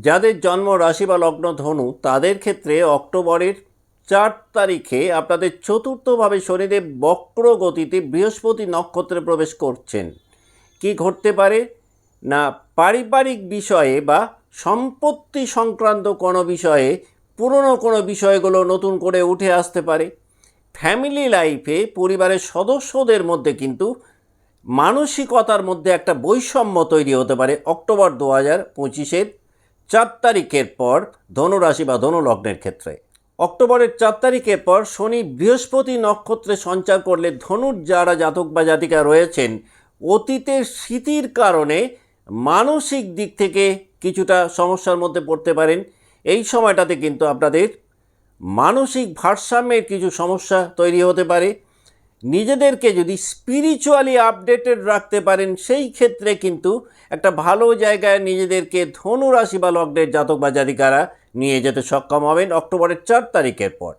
যাদের জন্ম রাশি বা লগ্ন ধনু, তাদের ক্ষেত্রে অক্টোবরের চার তারিখে আপনাদের চতুর্থভাবে শনিদেব বক্র গতিতে বৃহস্পতি নক্ষত্রে প্রবেশ করছেন। কি ঘটতে পারে? না, পারিবারিক বিষয়ে বা সম্পত্তি সংক্রান্ত কোনো বিষয়ে, পুরনো কোনো বিষয়গুলো নতুন করে উঠে আসতে পারে। ফ্যামিলি লাইফে পরিবারের সদস্যদের মধ্যে কিন্তু মানসিকতার মধ্যে একটা বৈষম্য তৈরি হতে পারে। অক্টোবর দু হাজার পঁচিশের চার তারিখের পর ধনুরাশি বা ধনু লগ্নের ক্ষেত্রে। অক্টোবরের চার তারিখের পর শনি বৃহস্পতি নক্ষত্রে সঞ্চার করলে ধনুর যারা জাতক বা জাতিকা রয়েছেন, অতীতের স্মৃতির কারণে মানসিক দিক থেকে কিছুটা সমস্যার মধ্যে পড়তে পারেন। এই সময়টাতে কিন্তু আপনাদের মানসিক ভারসাম্যের কিছু সমস্যা তৈরি হতে পারে। নিজেদেরকে যদি স্পিরিচুয়ালি আপডেটেড রাখতে পারেন, সেই ক্ষেত্রে কিন্তু একটা ভালো জায়গায় নিজেদেরকে ধনু রাশি বা লগ্নের জাতক বা জাতিকারা নিয়ে যেতে সক্ষম হবেন অক্টোবরের চার তারিখের পর।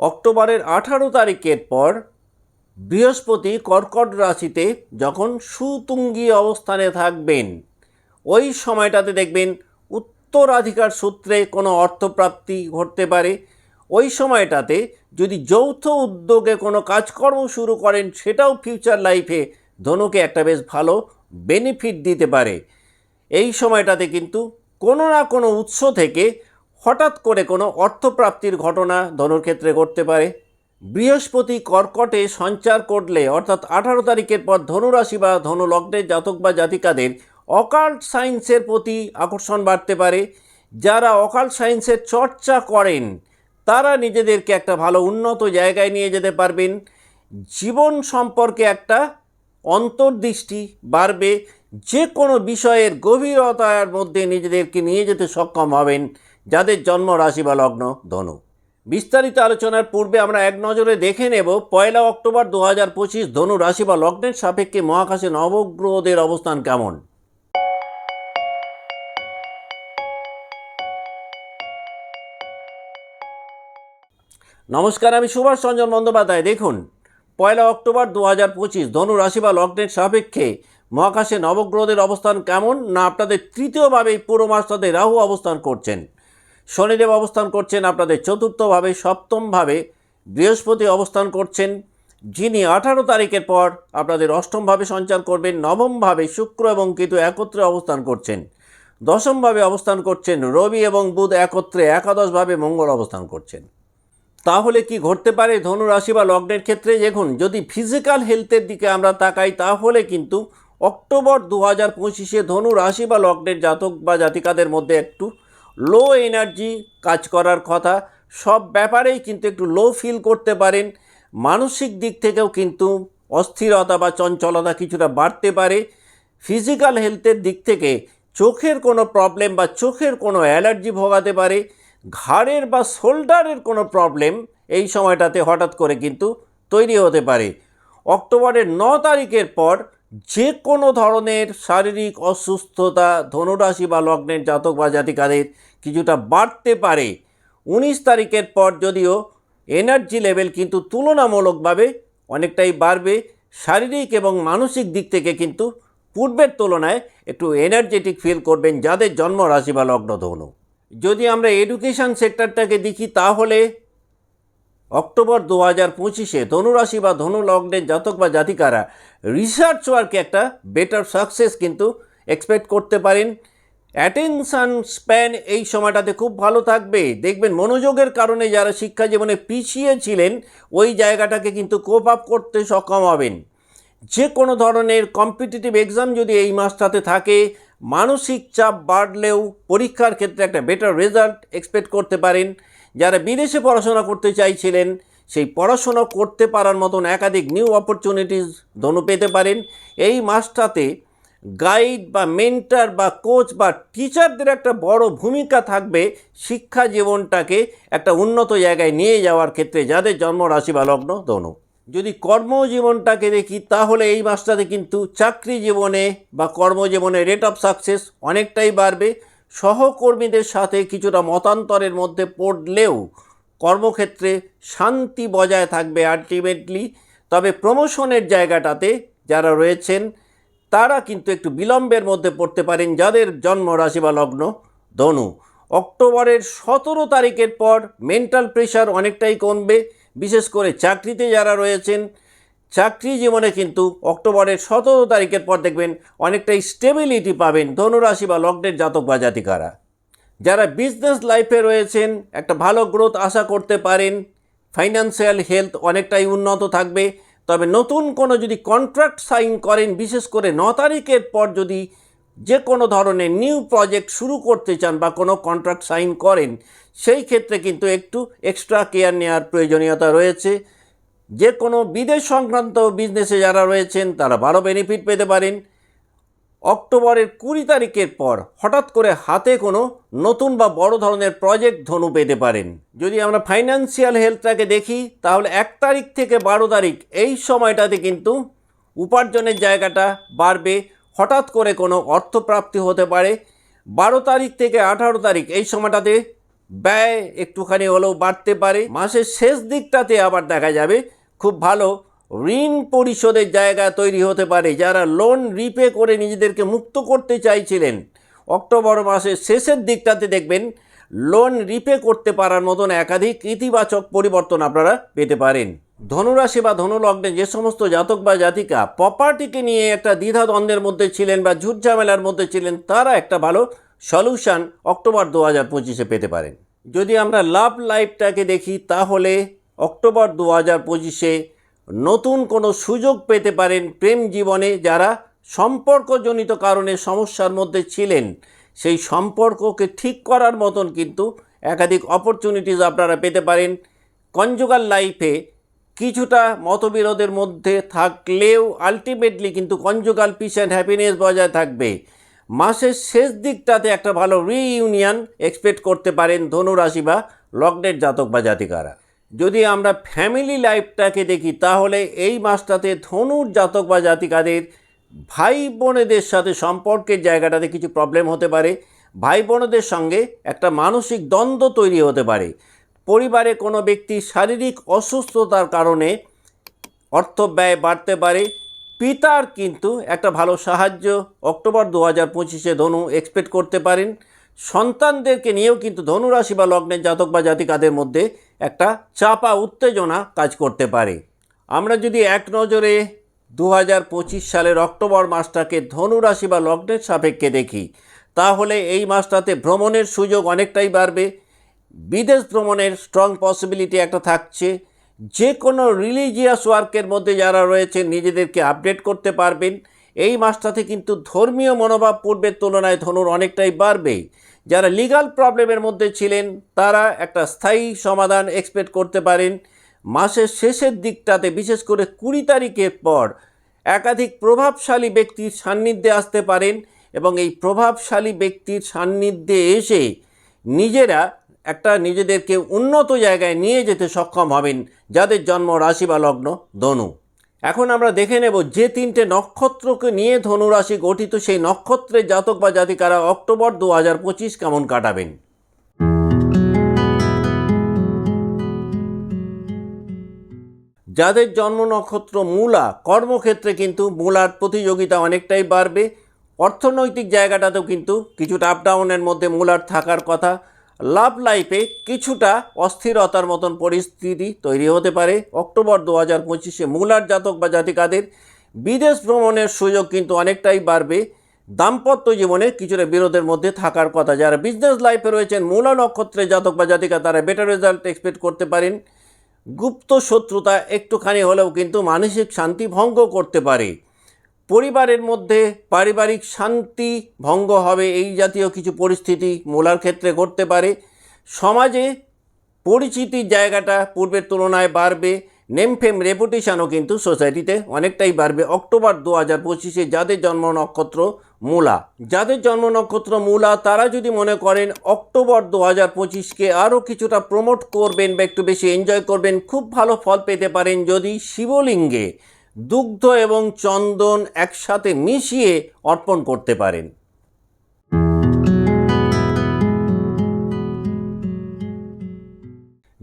অক্টোবরের আঠারো তারিখের পর বৃহস্পতি কর্কট রাশিতে যখন সুতুঙ্গি অবস্থানে থাকবেন, ওই সময়টাতে দেখবেন উত্তরাধিকার সূত্রে কোনো অর্থপ্রাপ্তি ঘটতে পারে। ওই সময়টাতে যদি যৌথ উদ্যোগে কোনো কাজকর্ম শুরু করেন, সেটাও ফিউচার লাইফে ধনুকে একটা বেশ ভালো বেনিফিট দিতে পারে। এই সময়টাতে কিন্তু কোনো না কোনো উৎস থেকে হঠাৎ করে কোনো অর্থপ্রাপ্তির ঘটনা ধনুর ক্ষেত্রে ঘটতে পারে। বৃহস্পতি কর্কটে সঞ্চার করলে, অর্থাৎ আঠারো তারিখের পর ধনুরাশি বা ধনু লগ্নের জাতক বা জাতিকাদের অকাল্ট সায়েন্সের প্রতি আকর্ষণ বাড়তে পারে। যারা অকাল্ট সায়েন্সের চর্চা করেন তারা নিজেদেরকে একটা ভালো উন্নত জায়গায় নিয়ে যেতে পারবেন। জীবন সম্পর্কে একটা অন্তর্দৃষ্টি বাড়বে। যে কোনো বিষয়ের গভীরতার মধ্যে নিজেদেরকে নিয়ে যেতে সক্ষম হবেন, যাদের জন্ম রাশি বা লগ্ন ধনু। বিস্তারিত আলোচনার পূর্বে আমরা এক নজরে দেখে নেব, পয়লা অক্টোবর দু হাজার পঁচিশ ধনু রাশি বা লগ্নের সাপেক্ষে মহাকাশে নবগ্রহদের অবস্থান কেমন। নমস্কার, আমি সুভাষ রঞ্জন বন্দ্যোপাধ্যায়। দেখুন, পয়লা অক্টোবর দু হাজার পঁচিশ, ধনু রাশি বা লগ্নের সাপেক্ষে মহাকাশে নবগ্রহদের অবস্থান কেমন? না, আপনাদের তৃতীয়ভাবে পুরো মাসটাতে রাহু অবস্থান করছেন। শনিদেব অবস্থান করছেন, আপনাদের চতুর্থভাবে, সপ্তমভাবে বৃহস্পতি অবস্থান করছেন। যিনি আঠারো তারিখের পর আপনাদের অষ্টমভাবে সঞ্চার করবেন, নবমভাবে শুক্র এবং কেতু একত্রে অবস্থান করছেন। দশমভাবে অবস্থান করছেন রবি এবং বুধ একত্রে একাদশভাবে মঙ্গল অবস্থান করছেন। তাহলে কি ঘটতে পারে ধনু রাশি বা লগ্নের ক্ষেত্রে? দেখুন, যদি ফিজিক্যাল হেলথের দিকে আমরা তাকাই, তাহলে কিন্তু অক্টোবর দু হাজার পঁচিশে ধনু রাশি বা লগ্নের জাতক বা জাতিকাদের মধ্যে একটু লো এনার্জি কাজ করার কথা। সব ব্যাপারেই কিন্তু একটু লো ফিল করতে পারেন। মানসিক দিক থেকেও কিন্তু অস্থিরতা বা চঞ্চলতা কিছুটা বাড়তে পারে। ফিজিক্যাল হেলথের দিক থেকে চোখের কোনো প্রবলেম বা চোখের কোনো অ্যালার্জি ভোগাতে পারে। ঘাড়ের বা শোল্ডারের কোনো প্রবলেম এই সময়টাতে হঠাৎ করে কিন্তু তৈরি হতে পারে। অক্টোবরের ন তারিখের পর যে কোনো ধরনের শারীরিক অসুস্থতা, ধনুরাশি বা লগ্নের জাতক বা জাতিকাদের কিছুটা বাড়তে পারে। উনিশ তারিখের পর যদিও এনার্জি লেভেল কিন্তু তুলনামূলকভাবে অনেকটাই বাড়বে। শারীরিক এবং মানসিক দিক থেকে কিন্তু পূর্বের তুলনায় একটু এনার্জেটিক ফিল করবেন যাদের জন্ম রাশি বা লগ্ন ধনু যদি আমরা এডুকেশন সেক্টরটাকে দেখি, তাহলে অক্টোবর দু হাজার পঁচিশে ধনুরাশি বা ধনু লগ্নের জাতক বা জাতিকারা রিসার্চ ওয়ার্কে একটা বেটার সাকসেস কিন্তু এক্সপেক্ট করতে পারেন। অ্যাটেনশান স্প্যান এই সময়টাতে খুব ভালো থাকবে। দেখবেন মনোযোগের কারণে যারা শিক্ষা জীবনে পিছিয়ে ছিলেন, ওই জায়গাটাকে কিন্তু কোপ আপ করতে সক্ষম হবেন। যে কোনো ধরনের কম্পিটিটিভ এক্সাম যদি এই মাসটাতে থাকে মানসিক চাপ বাড়লেও পরীক্ষার ক্ষেত্রে একটা বেটার রেজাল্ট এক্সপেক্ট করতে পারেন। যারা বিদেশে পড়াশোনা করতে চাইছিলেন, সেই পড়াশোনা করতে পারার মতন একাধিক নিউ অপরচুনিটিস ধনু পেতে পারেন। এই মাসটাতে গাইড বা মেন্টার বা কোচ বা টিচারদের একটা বড় ভূমিকা থাকবে শিক্ষা জীবনটাকে একটা উন্নত জায়গায় নিয়ে যাওয়ার ক্ষেত্রে। যাদের জন্ম রাশি বা লগ্ন, ধনু। যদি কর্মজীবনটাকে দেখি, তাহলে এই মাসটাতে কিন্তু চাকরি জীবনে বা কর্মজীবনে রেট অফ সাকসেস অনেকটাই বাড়বে। সহকর্মীদের সাথে কিছুটা মতান্তরের মধ্যে পড়লেও কর্মক্ষেত্রে শান্তি বজায় থাকবে আলটিমেটলি তবে প্রমোশনের জায়গাটাতে যারা রয়েছেন, তারা কিন্তু একটু বিলম্বের মধ্যে পড়তে পারেন যাদের জন্ম রাশি বা লগ্ন ধনু। অক্টোবরের সতেরো তারিখের পর মেন্টাল প্রেশার অনেকটাই কমবে। বিশেষ করে চাকরিতে যারা রয়েছেন, চাকরি জীবনে কিন্তু অক্টোবরের সতেরো তারিখের পর দেখবেন অনেকটাই স্টেবিলিটি পাবেন ধনুরাশি বা লগ্নের জাতক বা জাতিকারা। যারা বিজনেস লাইফে রয়েছেন, একটা ভালো গ্রোথ আশা করতে পারেন ফাইন্যান্সিয়াল হেলথ অনেকটাই উন্নত থাকবে, তবে নতুন কোনো যদি কন্ট্রাক্ট সাইন করেন, বিশেষ করে ন তারিখের পর যদি যে কোনো ধরনের নিউ প্রজেক্ট শুরু করতে চান বা কোনো কন্ট্রাক্ট সাইন করেন, সেই ক্ষেত্রে কিন্তু একটু এক্সট্রা কেয়ার নেওয়ার প্রয়োজনীয়তা রয়েছে। যে কোনো বিদেশ সংক্রান্ত বিজনেসে যারা রয়েছেন, তারা ভালো বেনিফিট পেতে পারেন। অক্টোবরের কুড়ি তারিখের পর হঠাৎ করে হাতে কোনো নতুন বা বড় ধরনের প্রজেক্ট ধনু পেতে পারেন। যদি আমরা ফাইন্যান্সিয়াল হেলথটাকে দেখি, তাহলে এক তারিখ থেকে বারো তারিখ, এই সময়টাতে কিন্তু উপার্জনের জায়গাটা বাড়বে। হঠাৎ করে কোনো অর্থপ্রাপ্তি হতে পারে। বারো তারিখ থেকে আঠারো তারিখ এই সময়টাতে ব্যয় একটুখানি হলেও বাড়তে পারে। মাসের শেষ দিকটাতে আবার দেখা যাবে। খুব ভালো ঋণ পরিশোধের জায়গা তৈরি হতে পারে। যারা লোন রিপে করে নিজেদেরকে মুক্ত করতে চাইছিলেন, অক্টোবর মাসের শেষের দিকটাতে দেখবেন লোন রিপে করতে পারার মতন একাধিক ইতিবাচক পরিবর্তন আপনারা পেতে পারেন। ধনুরাশি বা ধনুলগ্নে যে সমস্ত জাতক বা জাতিকা প্রপার্টিকে নিয়ে একটা দ্বিধাদ্বন্দ্বের মধ্যে ছিলেন বা ঝুটঝামেলার মধ্যে ছিলেন, তারা একটা ভালো সলিউশন অক্টোবর দু হাজার পঁচিশে পেতে পারেন। যদি আমরা লাভ লাইফটাকে দেখি, তাহলে অক্টোবর দু হাজার পঁচিশে নতুন কোনো সুযোগ পেতে পারেন প্রেম জীবনে যারা সম্পর্কজনিত কারণে সমস্যার মধ্যে ছিলেন। সেই সম্পর্ককে ঠিক করার মতন কিন্তু একাধিক অপরচুনিটিস আপনারা পেতে পারেন। কনজুগাল লাইফে কিছুটা মতবিরোধের মধ্যে থাকলেও আলটিমেটলি কিন্তু কনজুগাল পিস অ্যান্ড হ্যাপিনেস বজায় থাকবে। মাসের শেষ দিকটাতে একটা ভালো রিইউনিয়ন এক্সপেক্ট করতে পারেন ধনুরাশি বা লগ্নের জাতক বা জাতিকারা। যদি আমরা ফ্যামিলি লাইফটাকে দেখি, তাহলে এই মাসটাতে ধনুর জাতক বা জাতিকাদের ভাই বোনেদের সাথে সম্পর্কের জায়গাটাতে কিছু প্রবলেম হতে পারে। ভাই বোনেদের সঙ্গে একটা মানসিক দ্বন্দ্ব তৈরি হতে পারে। পরিবারে কোনো ব্যক্তি শারীরিক অসুস্থতার কারণে অর্থ ব্যয় বাড়তে পারে। পিতার কিন্তু একটা ভালো সাহায্য অক্টোবর দু হাজার পঁচিশে ধনু এক্সপেক্ট করতে পারেন। সন্তানদেরকে নিয়েও কিন্তু ধনুরাশি বা লগ্নের জাতক বা জাতিকাদের মধ্যে একটা চাপা উত্তেজনা কাজ করতে পারে। আমরা যদি এক নজরে দু হাজার পঁচিশ সালের অক্টোবর মাসটাকে ধনুরাশি বা লগ্নের সাপেক্ষে দেখি। তাহলে এই মাসটাতে ভ্রমণের সুযোগ অনেকটাই বাড়বে। বিদেশ ভ্রমণের স্ট্রং পসিবিলিটি একটা থাকছে। যে কোনো রিলিজিয়াস ওয়ার্কের মধ্যে যারা রয়েছেন, নিজেদেরকে আপডেট করতে পারবেন। এই মাসটাতে কিন্তু ধর্মীয় মনোভাব পূর্বের তুলনায় ধনুর অনেকটাই বাড়বে। যারা লিগাল প্রবলেমের মধ্যে ছিলেন, তারা একটা স্থায়ী সমাধান এক্সপেক্ট করতে পারেন। মাসের শেষের দিকটাতে, বিশেষ করে কুড়ি তারিখের পর, একাধিক প্রভাবশালী ব্যক্তির সান্নিধ্যে আসতে পারেন এবং এই প্রভাবশালী ব্যক্তির সান্নিধ্যে এসে নিজেরা একটা নিজেদেরকে উন্নত জায়গায় নিয়ে যেতে সক্ষম হবেন, যাদের জন্ম রাশি বা লগ্ন ধনু। এখন আমরা দেখে নেব যে তিনটে নক্ষত্রকে নিয়ে ধনু রাশি গঠিত সেই নক্ষত্রের জাতক বা জাতিকারা অক্টোবর দু হাজার পঁচিশ কেমন কাটাবেন। যাদের জন্ম নক্ষত্র মূলা, কর্মক্ষেত্রে কিন্তু মূলার প্রতিযোগিতা অনেকটাই বাড়বে। অর্থনৈতিক জায়গাটাতেও কিন্তু কিছুটা আপ ডাউনের মধ্যে মূলার থাকার কথা। লাভ লাইফে কিছুটা অস্থিরতার মতন পরিস্থিতি তৈরি হতে পারে। অক্টোবর দু হাজার পঁচিশে মূলার জাতক বা জাতিকাদের বিদেশ ভ্রমণের সুযোগ কিন্তু অনেকটাই বাড়বে। দাম্পত্য জীবনে কিছুটা বিরোধের মধ্যে থাকার কথা। যারা বিজনেস লাইফে রয়েছেন, মূলা নক্ষত্রে জাতক বা জাতিকা, তারা বেটার রেজাল্ট এক্সপেক্ট করতে পারেন। গুপ্ত শত্রুতা একটুখানি হলেও কিন্তু মানসিক শান্তি ভঙ্গ করতে পারে। পরিবারের মধ্যে পারিবারিক শান্তি ভঙ্গ হবে এই জাতীয় কিছু পরিস্থিতি মূলার ক্ষেত্রে ঘটতে পারে। সমাজে পরিচিতির জায়গাটা পূর্বের তুলনায় বাড়বে। নেমফেম রেপুটেশনও কিন্তু সোসাইটিতে অনেকটাই বাড়বে। অক্টোবর দু হাজার পঁচিশে যাদের জন্ম নক্ষত্র মূলা। যাদের জন্ম নক্ষত্র মূলা, তারা যদি মনে করেন অক্টোবর দু হাজার পঁচিশকে আরও কিছুটা প্রমোট করবেন বা একটু বেশি এনজয় করবেন, খুব ভালো ফল পেতে পারেন যদি শিবলিঙ্গে দুগ্ধ এবং চন্দন একসাথে মিশিয়ে অর্পণ করতে পারেন।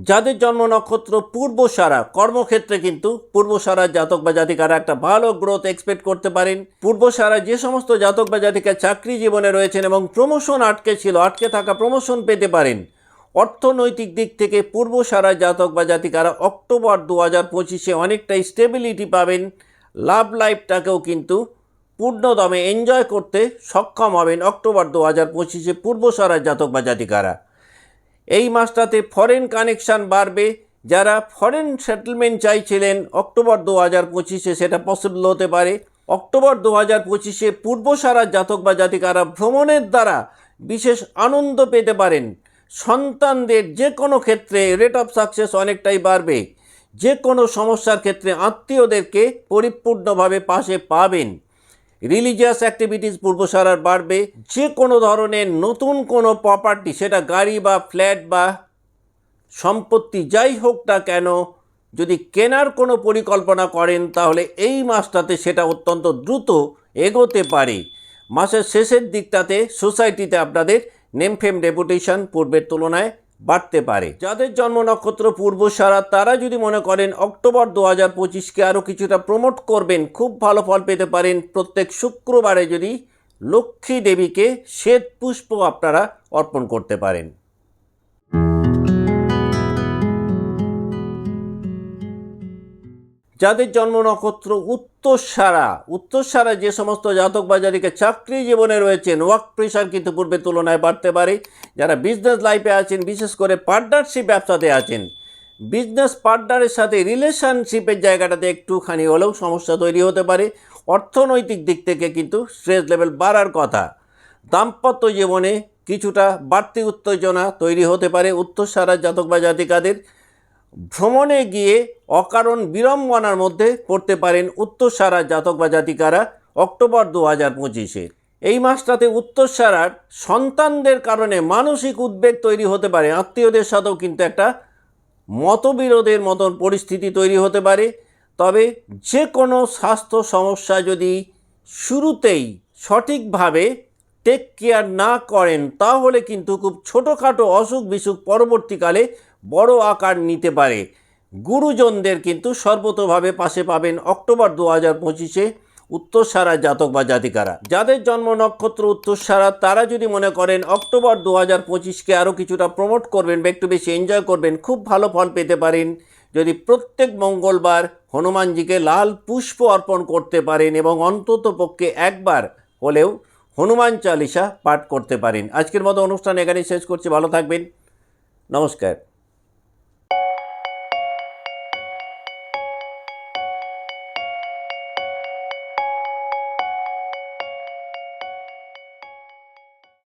যাদের জন্ম নক্ষত্র পূর্বসারা, কর্মক্ষেত্রে কিন্তু পূর্ব পূর্বসারা জাতক বা জাতিকারা একটা ভালো গ্রোথ এক্সপেক্ট করতে পারেন। পূর্বসারা যে সমস্ত জাতক বা জাতিকা চাকরি জীবনে রয়েছেন এবং প্রমোশন আটকে ছিল, আটকে থাকা প্রমোশন পেতে পারেন। অর্থনৈতিক দিক থেকে পূর্ব পূর্বসারা জাতক বা জাতিকারা অক্টোবর দু হাজার পঁচিশে অনেকটাই স্টেবিলিটি পাবেন। লাভ লাইফটাকেও কিন্তু পূর্ণদমে এনজয় করতে সক্ষম হবেন অক্টোবর দু হাজার পঁচিশে পূর্ব পূর্বসারা জাতক বা জাতিকারা। এই মাসটাতে ফরেন কানেকশান বাড়বে। যারা ফরেন সেটেলমেন্ট চাইছিলেন, অক্টোবর দু হাজার পঁচিশে সেটা পসিবল হতে পারে। অক্টোবর দু হাজার পঁচিশে পূর্বসারা জাতক বা জাতিকারা ভ্রমণের দ্বারা বিশেষ আনন্দ পেতে পারেন। সন্তানদের যে কোনো ক্ষেত্রে রেট অফ সাকসেস অনেকটাই বাড়বে। যে কোনো সমস্যার ক্ষেত্রে আত্মীয়দেরকে পরিপূর্ণভাবে পাশে পাবেন। রিলিজিয়াস অ্যাক্টিভিটিস পূর্বসারার বাড়বে, যে কোনো ধরনের নতুন কোনো প্রপার্টি সেটা গাড়ি বা ফ্ল্যাট বা সম্পত্তি যাই হোক না কেন, যদি কেনার কোনো পরিকল্পনা করেন, তাহলে এই মাসটাতে সেটা অত্যন্ত দ্রুত এগোতে পারে। মাসের শেষের দিকটাতে সোসাইটিতে আপনাদের নেমফেম ডেপুটেশন পূর্বের তুলনায় বাড়তে পারে। যাদের জন্ম নক্ষত্র পূর্বসারা তারা যদি মনে করেন অক্টোবর দু হাজার পঁচিশকে আরও কিছুটা প্রমোট করবেন, খুব ভালো ফল পেতে পারেন। প্রত্যেক শুক্রবারে যদি লক্ষ্মী দেবীকে শ্বেত পুষ্প আপনারা অর্পণ করতে পারেন। যাদের জন্ম নক্ষত্র উত্তরসারা উত্তরসারা যে সমস্ত জাতক বাজারিকে চাকরি জীবনে রয়েছেন ওয়ার্ক প্রেশার কিন্তু পূর্বের তুলনায় বাড়তে পারে। যারা বিজনেস লাইফে আছেন, বিশেষ করে পার্টনারশিপ ব্যবসাতে আছেন বিজনেস পার্টনারের সাথে রিলেশনশিপের জায়গাটাতে একটুখানি হলেও সমস্যা তৈরি হতে পারে। অর্থনৈতিক দিক থেকে কিন্তু স্ট্রেস লেভেল বাড়ার কথা। দাম্পত্য জীবনে কিছুটা বাড়তি উত্তেজনা তৈরি হতে পারে উত্তরসারা জাতক বা জাতিকাদের। ভ্রমণে গিয়ে অকারণ বিড়ম্বনার মধ্যে পড়তে পারেন উত্তরসারার জাতক বা জাতিকারা অক্টোবর দু হাজার পঁচিশে। এই মাসটাতে উত্তরসারার সন্তানদের কারণে মানসিক উদ্বেগ তৈরি হতে পারে, আত্মীয়দের সাথেও কিন্তু একটা মতবিরোধের মতন পরিস্থিতি তৈরি হতে পারে। তবে যে কোনো স্বাস্থ্য সমস্যা যদি শুরুতেই সঠিকভাবে টেক কেয়ার না করেন, তাহলে কিন্তু খুব ছোটোখাটো অসুখ বিসুখ পরবর্তীকালে বড় আকার নিতে পারে। গুরুজনদের কিন্তু সর্বতভাবে পাশে পাবেন অক্টোবর দু হাজার পঁচিশে উত্তরসারা জাতক বা জাতিকারা। যাদের জন্ম নক্ষত্র উত্তরসারা, তারা যদি মনে করেন অক্টোবর দু হাজার পঁচিশকে আরও কিছুটা প্রমোট করবেন বা একটু বেশি এনজয় করবেন, খুব ভালো ফল পেতে পারেন। যদি প্রত্যেক মঙ্গলবার হনুমানজিকে লাল পুষ্প অর্পণ করতে পারেন এবং অন্তত পক্ষে একবার হলেও হনুমান চালিসা পাঠ করতে পারেন। আজকের মতো অনুষ্ঠান এখানেই শেষ করছি। ভালো থাকবেন। নমস্কার।